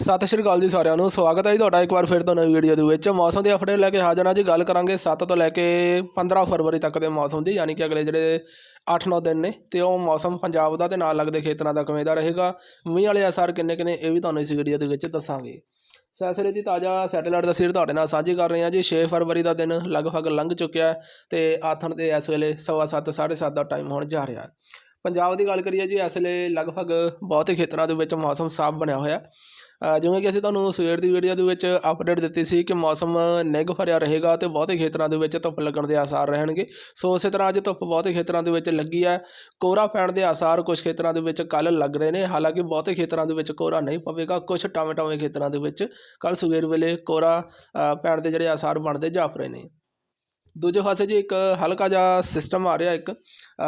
ਸਤਿ ਸ਼੍ਰੀ ਅਕਾਲ ਜੀ ਸਾਰਿਆਂ ਨੂੰ। ਸਵਾਗਤ ਹੈ ਜੀ ਤੁਹਾਡਾ ਇੱਕ ਵਾਰ ਫਿਰ ਤੋਂ ਨਵੀਂ ਵੀਡੀਓ ਦੇ ਵਿੱਚ। ਮੌਸਮ ਦੀ ਅਪਡੇਟ ਲੈ ਕੇ ਹਾਜ਼ਰ ਹਾਂ ਜੀ। ਗੱਲ ਕਰਾਂਗੇ 7 ਤੋਂ ਲੈ ਕੇ 15 ਫਰਵਰੀ ਤੱਕ ਦੇ ਮੌਸਮ ਦੀ, ਯਾਨੀ ਕਿ ਅਗਲੇ ਜਿਹੜੇ 8-9 ਦਿਨ ਨੇ, ਤੇ ਉਹ ਮੌਸਮ ਪੰਜਾਬ ਦਾ ਤੇ ਨਾਲ ਲੱਗਦੇ ਖੇਤਰਾਂ ਦਾ ਕਿਵੇਂ ਦਾ ਰਹੇਗਾ, ਮੀਂਹ ਵਾਲੇ ਅਸਰ ਕਿੰਨੇ ਕਿੰਨੇ, ਇਹ ਵੀ ਤੁਹਾਨੂੰ ਇਸ ਵੀਡੀਓ ਦੇ ਵਿੱਚ ਦੱਸਾਂਗੇ। ਸੈਸਰੇ ਦੀ ਤਾਜ਼ਾ ਸੈਟੇਲਾਈਟ ਤਸਵੀਰ ਤੁਹਾਡੇ ਨਾਲ ਸਾਂਝੀ ਕਰ ਰਹੇ ਹਾਂ ਜੀ। 6 ਫਰਵਰੀ ਦਾ ਦਿਨ ਲਗਭਗ ਲੰਘ ਚੁੱਕਿਆ ਹੈ ਤੇ ਆਥਣ 'ਤੇ ਇਸ ਵੇਲੇ ਸਵਾ ਸੱਤ, ਸਾਢੇ ਸੱਤ ਦਾ ਟਾਈਮ ਹੋਣ ਜਾ ਰਿਹਾ ਹੈ। ਪੰਜਾਬ ਦੀ ਗੱਲ ਕਰੀਏ ਜੀ, ਇਸ ਵੇਲੇ ਲਗਭਗ ਬਹੁਤੇ ਖੇਤਰਾਂ ਦੇ ਵਿੱਚ ਮੌਸਮ ਸਾਫ਼ ਬਣਿਆ ਹੋਇਆ ਜਿਵੇਂ ਕਿ ਅਸੀਂ ਤੁਹਾਨੂੰ ਸਵੇਰ ਦੀ ਵੀਡੀਓ ਦੇ ਵਿੱਚ ਅਪਡੇਟ ਦਿੱਤੀ ਸੀ ਕਿ ਮੌਸਮ ਨਿੱਘ ਭਰਿਆ ਰਹੇਗਾ ਤੇ ਬਹੁਤੇ ਖੇਤਰਾਂ ਦੇ ਵਿੱਚ ਧੁੱਪ ਲੱਗਣ ਦੇ ਆਸਾਰ ਰਹਿਣਗੇ। ਸੋ ਉਸੇ ਤਰ੍ਹਾਂ ਅੱਜ ਧੁੱਪ ਬਹੁਤੇ ਖੇਤਰਾਂ ਦੇ ਵਿੱਚ ਲੱਗੀ ਹੈ। ਕੋਹਰਾ ਪੈਣ ਦੇ ਆਸਾਰ ਕੁਝ ਖੇਤਰਾਂ ਦੇ ਵਿੱਚ ਕੱਲ ਲੱਗ ਰਹੇ ਨੇ। ਹਾਲਾਂਕਿ ਬਹੁਤੇ ਖੇਤਰਾਂ ਦੇ ਵਿੱਚ ਕੋਹਰਾ ਨਹੀਂ ਪਵੇਗਾ। ਕੁਝ ਟਾਵੇਂ ਟਾਵੇਂ ਖੇਤਰਾਂ ਦੇ ਵਿੱਚ ਕੱਲ ਸਵੇਰ ਵੇਲੇ ਕੋਹਰਾ ਪੈਣ ਦੇ ਜਿਹੜੇ ਆਸਾਰ ਬਣਦੇ ਜਾਪ ਰਹੇ ਨੇ। ਦੂਜੇ ਪਾਸੇ ਜੀ ਇੱਕ ਹਲਕਾ ਜਿਹਾ ਸਿਸਟਮ ਆ ਰਿਹਾ ਇੱਕ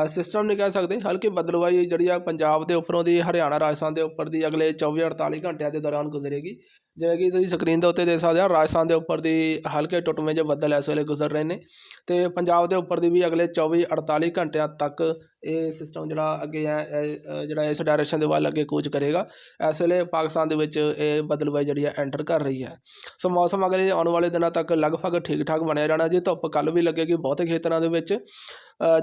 ਸਿਸਟਮ ਨਹੀਂ ਕਹਿ ਸਕਦੇ, ਹਲਕੀ ਬਦਲਵਾਈ ਜਿਹੜੀ ਆ ਪੰਜਾਬ ਦੇ ਉੱਪਰੋਂ ਦੀ, ਹਰਿਆਣਾ, ਰਾਜਸਥਾਨ ਦੇ ਉੱਪਰ ਦੀ ਅਗਲੇ 24 48 ਘੰਟਿਆਂ ਦੇ ਦੌਰਾਨ ਗੁਜ਼ਰੇਗੀ। ਜਿਵੇਂ ਕਿ ਤੁਸੀਂ ਸਕਰੀਨ ਦੇ ਉੱਤੇ ਦੇਖ ਸਕਦੇ ਹੋ, ਰਾਜਸਥਾਨ ਦੇ ਉੱਪਰ ਦੀ ਹਲਕੇ ਟੁੱਟਵੇਂ ਜਿਹੇ ਬੱਦਲ ਇਸ ਵੇਲੇ ਗੁਜ਼ਰ ਰਹੇ ਨੇ ਤੇ ਪੰਜਾਬ ਦੇ ਉੱਪਰ ਦੀ ਵੀ ਅਗਲੇ 24 48 ਘੰਟਿਆਂ ਤੱਕ ਇਹ ਸਿਸਟਮ ਜਿਹੜਾ ਅੱਗੇ ਹੈ ਜਿਹੜਾ ਇਸ ਡਾਇਰੈਕਸ਼ਨ ਦੇ ਵੱਲ ਅੱਗੇ ਕੂਚ ਕਰੇਗਾ। ਇਸ ਵੇਲੇ ਪਾਕਿਸਤਾਨ ਦੇ ਵਿੱਚ ਇਹ ਬਦਲਵਾਈ ਜਿਹੜੀ ਹੈ ਐਂਟਰ ਕਰ ਰਹੀ ਹੈ। ਸੋ ਮੌਸਮ ਅਗਲੇ ਆਉਣ ਵਾਲੇ ਦਿਨਾਂ ਤੱਕ ਲਗਭਗ ਠੀਕ ਠਾਕ ਬਣਿਆ ਰਹਿਣਾ ਜੀ। ਧੁੱਪ ਕੱਲ ਵੀ ਲੱਗੇਗੀ ਬਹੁਤੇ ਖੇਤਰਾਂ ਦੇ ਵਿੱਚ।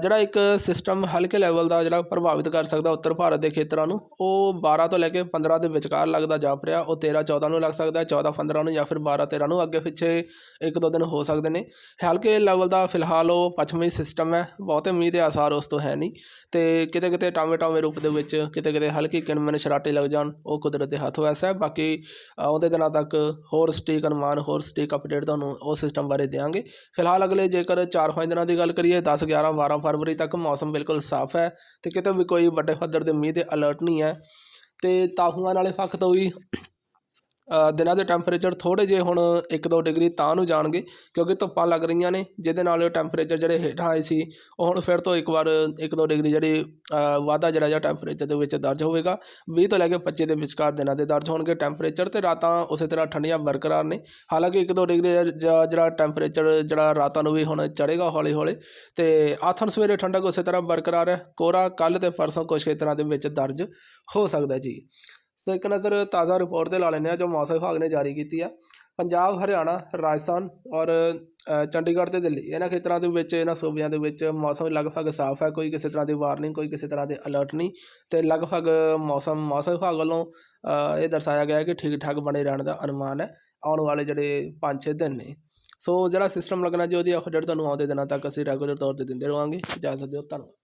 ਜਿਹੜਾ ਇੱਕ ਸਿਸਟਮ ਹਲਕੇ ਲੈਵਲ ਦਾ ਜਿਹੜਾ ਪ੍ਰਭਾਵਿਤ ਕਰ ਸਕਦਾ ਉੱਤਰ ਭਾਰਤ ਦੇ ਖੇਤਰਾਂ ਨੂੰ, ਉਹ 12 ਤੋਂ ਲੈ ਕੇ 15 ਦੇ ਵਿਚਕਾਰ ਲੱਗਦਾ ਜਾਪ ਰਿਹਾ, ਉਹ 13 14 ਨੂੰ ਲੱਗ ਸਕਦਾ ਹੈ 14 15 ਨੂੰ ਜਾਂ ਫਿਰ 12 13 ਨੂੰ, ਅੱਗੇ ਪਿੱਛੇ ਇੱਕ ਦੋ ਦਿਨ ਹੋ ਸਕਦੇ ਨੇ। ਹਲਕੇ ਲੈਵਲ ਦਾ ਫਿਲਹਾਲ ਉਹ ਪੱਛਮੀ ਸਿਸਟਮ ਹੈ, ਬਹੁਤੇ ਮੀਂਹ ਦੇ ਆਸਾਰ ਉਸ ਤੋਂ ਹੈ ਨਹੀਂ। ਤੇ ਕਿਤੇ ਕਿਤੇ ਟਾਵੇਂ ਟਾਵੇਂ ਰੂਪ ਦੇ ਵਿੱਚ ਕਿਤੇ ਕਿਤੇ ਹਲਕੀ ਕਿਣਮਣ ਸ਼ਰਾਟੇ ਲੱਗ ਜਾਣ, ਉਹ ਕੁਦਰਤ ਦੇ ਹੱਥ ਵੈਸਾ ਹੈ। ਬਾਕੀ ਆਉਂਦੇ ਦਿਨਾਂ ਤੱਕ ਹੋਰ ਸਟੀਕ ਅਨੁਮਾਨ, ਹੋਰ ਸਟੀਕ ਅਪਡੇਟ ਤੁਹਾਨੂੰ ਉਹ ਸਿਸਟਮ ਬਾਰੇ ਦੇਵਾਂਗੇ ਫਿਲਹਾਲ ਅਗਲੇ ਜੇਕਰ 4-5 ਦਿਨਾਂ ਦੀ ਗੱਲ ਕਰੀਏ 10 11 12 ਫਰਵਰੀ ਤੱਕ ਮੌਸਮ ਬਿਲਕੁਲ ਸਾਫ਼ ਹੈ ਤੇ ਕਿਤੇ ਵੀ ਕੋਈ ਵੱਡੇ ਪੱਧਰ ਦੇ ਮੀਂਹ ਦੇ ਅਲਰਟ ਨਹੀਂ ਹੈ ਤੇ ਤਾਪਮਾਨ ਨਾਲੇ ਪੱਖ ਤੋਂ ਵੀ ਦਿਨਾਂ ਦੇ ਟੈਂਪਰੇਚਰ ਥੋੜ੍ਹੇ ਜਿਹੇ ਹੁਣ 1-2 ਡਿਗਰੀ ਤਾਂ ਨੂੰ ਜਾਣਗੇ, ਕਿਉਂਕਿ ਧੁੱਪਾਂ ਲੱਗ ਰਹੀਆਂ ਨੇ, ਜਿਹਦੇ ਨਾਲ ਟੈਂਪਰੇਚਰ ਜਿਹੜੇ ਹੇਠਾਂ ਆਏ ਸੀ, ਉਹ ਹੁਣ ਫਿਰ ਤੋਂ ਇੱਕ ਵਾਰ 1-2 ਡਿਗਰੀ ਜਿਹੜੀ ਵਾਧਾ ਜਿਹੜਾ ਜਾਂ ਟੈਂਪਰੇਚਰ ਦੇ ਵਿੱਚ ਦਰਜ ਹੋਵੇਗਾ। 20 ਤੋਂ ਲੈ ਕੇ 25 ਦੇ ਵਿਚਕਾਰ ਦਿਨਾਂ ਦੇ ਦਰਜ ਹੋਣਗੇ ਟੈਂਪਰੇਚਰ ਤੇ ਰਾਤਾਂ ਉਸੇ ਤਰ੍ਹਾਂ ਠੰਡੀਆਂ ਬਰਕਰਾਰ ਨੇ। ਹਾਲਾਂਕਿ 1-2 ਡਿਗਰੀ ਜਿਹੜਾ ਟੈਂਪਰੇਚਰ ਜਿਹੜਾ ਰਾਤਾਂ ਨੂੰ ਵੀ ਹੁਣ ਚੜ੍ਹੇਗਾ ਹੌਲੀ ਹੌਲੀ ਤੇ ਆਥਣ ਸਵੇਰੇ ਠੰਡਕ ਉਸੇ ਤਰ੍ਹਾਂ ਬਰਕਰਾਰ ਹੈ। ਕੋਹਰਾ ਕੱਲ ਤੇ ਪਰਸੋਂ ਕੁਝ ਖੇਤਰਾਂ ਦੇ ਵਿੱਚ ਦਰਜ ਹੋ ਸਕਦਾ ਜੀ। ਸੋ ਇੱਕ ਨਜ਼ਰ ਤਾਜ਼ਾ ਰਿਪੋਰਟ ਤੇ ਲਾ ਲੈਂਦੇ ਹਾਂ ਜੋ ਮੌਸਮ ਵਿਭਾਗ ਨੇ ਜਾਰੀ ਕੀਤੀ ਹੈ ਪੰਜਾਬ, ਹਰਿਆਣਾ, ਰਾਜਸਥਾਨ ਔਰ ਚੰਡੀਗੜ੍ਹ ਤੇ ਦਿੱਲੀ, ਇਹਨਾਂ ਖੇਤਰਾਂ ਦੇ ਵਿੱਚ, ਇਹਨਾਂ ਸੂਬਿਆਂ ਦੇ ਵਿੱਚ ਮੌਸਮ ਲਗਭਗ ਸਾਫ਼ ਹੈ, ਕੋਈ ਕਿਸੇ ਤਰ੍ਹਾਂ ਦੀ ਵਾਰਨਿੰਗ, ਕੋਈ ਕਿਸੇ ਤਰ੍ਹਾਂ ਦੇ ਅਲਰਟ ਨਹੀਂ ਤੇ ਲਗਭਗ ਮੌਸਮ ਮੌਸਮ ਵਿਭਾਗ ਵੱਲੋਂ ਇਹ ਦਰਸਾਇਆ ਗਿਆ ਕਿ ਠੀਕ ਠਾਕ ਬਣੇ ਰਹਿਣ ਦਾ ਅਨੁਮਾਨ ਹੈ, ਆਉਣ ਵਾਲੇ ਜਿਹੜੇ 5-6 ਦਿਨ ਨੇ। ਸੋ ਜਿਹੜਾ ਸਿਸਟਮ ਲੱਗਣਾ, ਜੀ ਉਹਦੀ ਅਪਡੇਟ ਤੁਹਾਨੂੰ ਆਉਂਦੇ ਦਿਨਾਂ ਤੱਕ ਅਸੀਂ ਰੈਗੂਲਰ ਤੌਰ ਤੇ ਦਿੰਦੇ ਰਹਾਂਗੇ ਇਜਾਜ਼ਤ ਦਿਓ, ਧੰਨਵਾਦ।